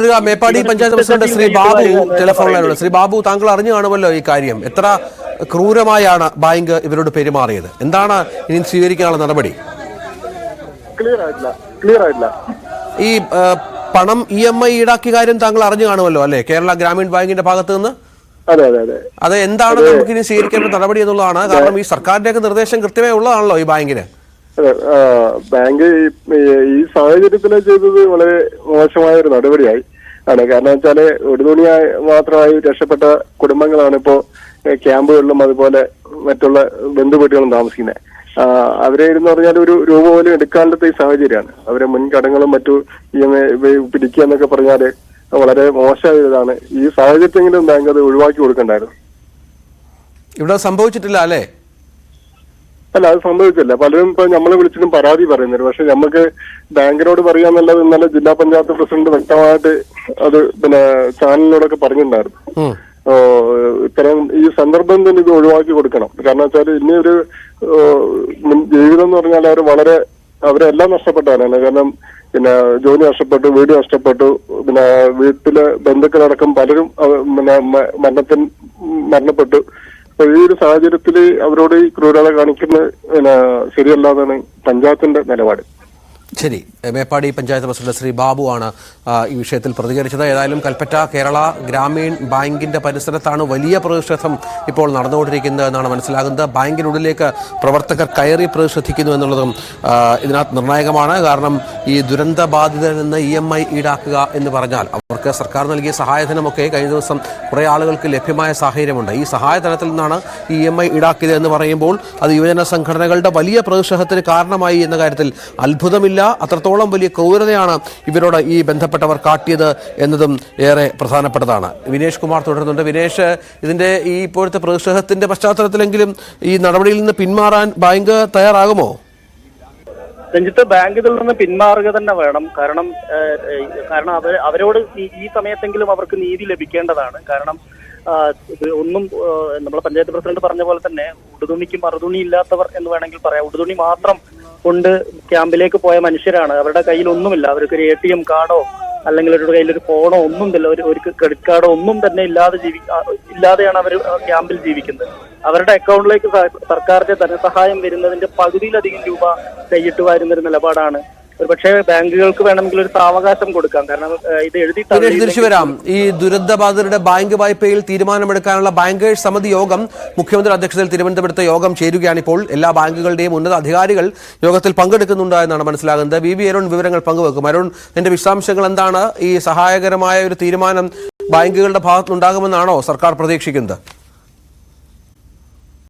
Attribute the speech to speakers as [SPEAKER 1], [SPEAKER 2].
[SPEAKER 1] തുടരുക. മേപ്പാടി പഞ്ചായത്ത് പ്രസിഡന്റ് ശ്രീ ബാബു ടെലിഫോണിലാണ് ശ്രീ ബാബു താങ്കൾ അറിഞ്ഞു കാണുമല്ലോ ഈ കാര്യം. എത്ര ക്രൂരമായാണ് ബാങ്ക് ഇവരോട് പെരുമാറിയത്? എന്താണ് ഇനി സ്വീകരിക്കാനുള്ള നടപടി?
[SPEAKER 2] ക്ലിയർ ആയിട്ടില്ല. ക്ലിയർ ആയിട്ടില്ല.
[SPEAKER 1] ഈ പണം ഇ എം ഐ ഈടാക്കിയ കാര്യം താങ്കൾ അറിഞ്ഞു കാണുമല്ലോ അല്ലെ? കേരള ഗ്രാമീൺ ബാങ്കിന്റെ ഭാഗത്ത് നിന്ന്?
[SPEAKER 2] അതെ അതെ അതെ.
[SPEAKER 1] അത് എന്താണ് നമുക്ക് ഇനി സ്വീകരിക്കേണ്ട നടപടി എന്നുള്ളതാണ്. കാരണം ഈ സർക്കാരിന്റെയൊക്കെ നിർദ്ദേശം കൃത്യമായി ഉള്ളതാണല്ലോ ഈ ബാങ്കിന്.
[SPEAKER 2] അതെ ബാങ്ക് ഈ സാഹചര്യത്തിൽ ചെയ്തത് വളരെ മോശമായ ഒരു നടപടിയായി. ആണ്. കാരണം വെച്ചാൽ ഒരു തുണിയായി മാത്രമായി രക്ഷപ്പെട്ട കുടുംബങ്ങളാണ് ഇപ്പോ ക്യാമ്പുകളിലും അതുപോലെ മറ്റുള്ള ബന്ധുവീട്ടുകളും താമസിക്കുന്നത് അവരെ എന്ന് പറഞ്ഞാൽ ഒരു രൂപ പോലും എടുക്കാണ്ടത്തെ ഈ സാഹചര്യമാണ്. അവരെ മുൻകടങ്ങളും മറ്റു പിടിക്കുക എന്നൊക്കെ പറഞ്ഞാൽ വളരെ മോശമായ ഇതാണ് ഈ സാഹചര്യത്തെങ്കിലും ബാങ്ക് അത് ഒഴിവാക്കി കൊടുക്കണ്ടായിരുന്നു.
[SPEAKER 1] ഇവിടെ സംഭവിച്ചിട്ടില്ല അല്ലേ?
[SPEAKER 2] അല്ല അത് സംഭവിച്ചില്ല. പലരും ഇപ്പൊ നമ്മളെ വിളിച്ചിട്ടും പരാതി പറയുന്നുണ്ട്. പക്ഷെ നമുക്ക് ബാങ്കിനോട് പറയാന്നുള്ളത് ഇന്നലെ ജില്ലാ പഞ്ചായത്ത് പ്രസിഡന്റ് വ്യക്തമായിട്ട് അത് പിന്നെ ചാനലിനോടൊക്കെ പറഞ്ഞിട്ടുണ്ടായിരുന്നു. ഇത്തരം ഈ സന്ദർഭം തന്നെ ഇത് ഒഴിവാക്കി കൊടുക്കണം. കാരണം വെച്ചാൽ ഇനി ഒരു ജീവിതം എന്ന് പറഞ്ഞാൽ അവർ വളരെ അവരെല്ലാം നഷ്ടപ്പെട്ടവരാണ്. കാരണം പിന്നെ ജോലി നഷ്ടപ്പെട്ടു വീട് നഷ്ടപ്പെട്ടു പിന്നെ വീട്ടിലെ ബന്ധുക്കളടക്കം പലരും പിന്നെ മരണത്തിൽ മരണപ്പെട്ടു. അപ്പൊ ഈ ഒരു സാഹചര്യത്തിൽ അവരോട് ക്രൂരത കാണിക്കുന്ന പിന്നെ ശരിയല്ലാന്നാണ് പഞ്ചായത്തിന്റെ നിലപാട്.
[SPEAKER 1] ശരി. മേപ്പാടി പഞ്ചായത്ത് പ്രസിഡന്റ് ശ്രീ ബാബു ആണ് ഈ വിഷയത്തിൽ പ്രതികരിച്ചത്. ഏതായാലും കൽപ്പറ്റ കേരള ഗ്രാമീൺ ബാങ്കിന്റെ പരിസരത്താണ് വലിയ പ്രതിഷേധം ഇപ്പോൾ നടന്നുകൊണ്ടിരിക്കുന്നത് എന്നാണ് മനസ്സിലാകുന്നത്. ബാങ്കിനുള്ളിലേക്ക് പ്രവർത്തകർ കയറി പ്രതിഷേധിക്കുന്നു എന്നുള്ളതും ഇതിനകത്ത് നിർണായകമാണ്. കാരണം ഈ ദുരന്ത ബാധിതരിൽ നിന്ന് ഇ ഈടാക്കുക എന്ന് പറഞ്ഞാൽ അവർക്ക് സർക്കാർ നൽകിയ സഹായധനമൊക്കെ കഴിഞ്ഞ ദിവസം കുറേ ആളുകൾക്ക് ലഭ്യമായ സാഹചര്യമുണ്ട്. ഈ സഹായധനത്തിൽ നിന്നാണ് ഇ എം ഐ ഈടാക്കിയത് എന്ന് പറയുമ്പോൾ അത് യുവജന സംഘടനകളുടെ വലിയ പ്രതിഷേധത്തിന് കാരണമായി എന്ന കാര്യത്തിൽ അത്ഭുതമില്ല. അത്രത്തോളം വലിയ ക്രൂരതയാണ് ഇവരോട് ഈ ബന്ധപ്പെട്ടവർ കാട്ടിയത് എന്നതും ഏറെ പ്രധാനപ്പെട്ടതാണ്. വിനേഷ് കുമാർ തുടരുന്നുണ്ട്. വിനേഷ് ഇതിന്റെ ഈ ഇപ്പോഴത്തെ പ്രതിഷേധത്തിന്റെ പശ്ചാത്തലത്തിലെങ്കിലും ഈ നടപടിയിൽ നിന്ന് പിന്മാറാൻ ബാങ്ക് തയ്യാറാകുമോ?
[SPEAKER 3] രഞ്ജിത്ത് ബാങ്ക് ഇതിൽ നിന്ന് പിന്മാറുക തന്നെ വേണം. കാരണം കാരണം അവർ അവരോട് ഈ- സമയത്തെങ്കിലും അവർക്ക് നീതി ലഭിക്കേണ്ടതാണ്. കാരണം ഒന്നും നമ്മളെ പഞ്ചായത്ത് പ്രസിഡന്റ് പറഞ്ഞ പോലെ തന്നെ ഉടുതുണിക്ക് മറുതുണി ഇല്ലാത്തവർ എന്ന് വേണമെങ്കിൽ പറയാം. ഉടുതുണി മാത്രം കൊണ്ട് ക്യാമ്പിലേക്ക് പോയ മനുഷ്യരാണ്. അവരുടെ കയ്യിൽ ഒന്നുമില്ല അവർക്ക് ഒരു എ ടി എം കാർഡോ അല്ലെങ്കിൽ അവരുടെ കയ്യിൽ ഒരു ഫോണോ ഒന്നും ഇല്ല ഒരു ഒരു ക്രെഡിറ്റ് കാർഡോ ഒന്നും തന്നെ ഇല്ലാതെ ജീവി ഇല്ലാതെയാണ് അവർ ക്യാമ്പിൽ ജീവിക്കുന്നത്. അവരുടെ അക്കൗണ്ടിലേക്ക് സർക്കാരിന്റെ ധനസഹായം വരുന്നതിന്റെ പകുതിയിലധികം രൂപ കൈയിട്ട് വാരുന്ന ഒരു നിലപാടാണ് ഒരുപക്ഷെ ബാങ്കുകൾക്ക് വേണമെങ്കിൽ ഒരു സാവകാശം കൊടുക്കാം. കാരണം ഇത് എഴുതി
[SPEAKER 1] തിരിച്ചു വരാം. ഈ ദുരന്തബാധിതരുടെ ബാങ്ക് വായ്പയിൽ തീരുമാനമെടുക്കാനുള്ള ബാങ്കേഴ്സ് സമിതി യോഗം മുഖ്യമന്ത്രി അധ്യക്ഷതയിൽ തിരുവനന്തപുരത്ത് യോഗം ചേരുകയാണ് ഇപ്പോൾ. എല്ലാ ബാങ്കുകളുടെയും ഉന്നത അധികാരികൾ യോഗത്തിൽ പങ്കെടുക്കുന്നുണ്ട് എന്നാണ് മനസ്സിലാകുന്നത്. വി. വി. അരുൺ വിവരങ്ങൾ പങ്കുവെക്കും. അരുൺ എന്റെ വിശദാംശങ്ങൾ എന്താണ്? ഈ സഹായകരമായ ഒരു തീരുമാനം ബാങ്കുകളുടെ ഭാഗത്തുനിന്നുണ്ടാകുമെന്നാണോ സർക്കാർ പ്രതീക്ഷിക്കുന്നത്?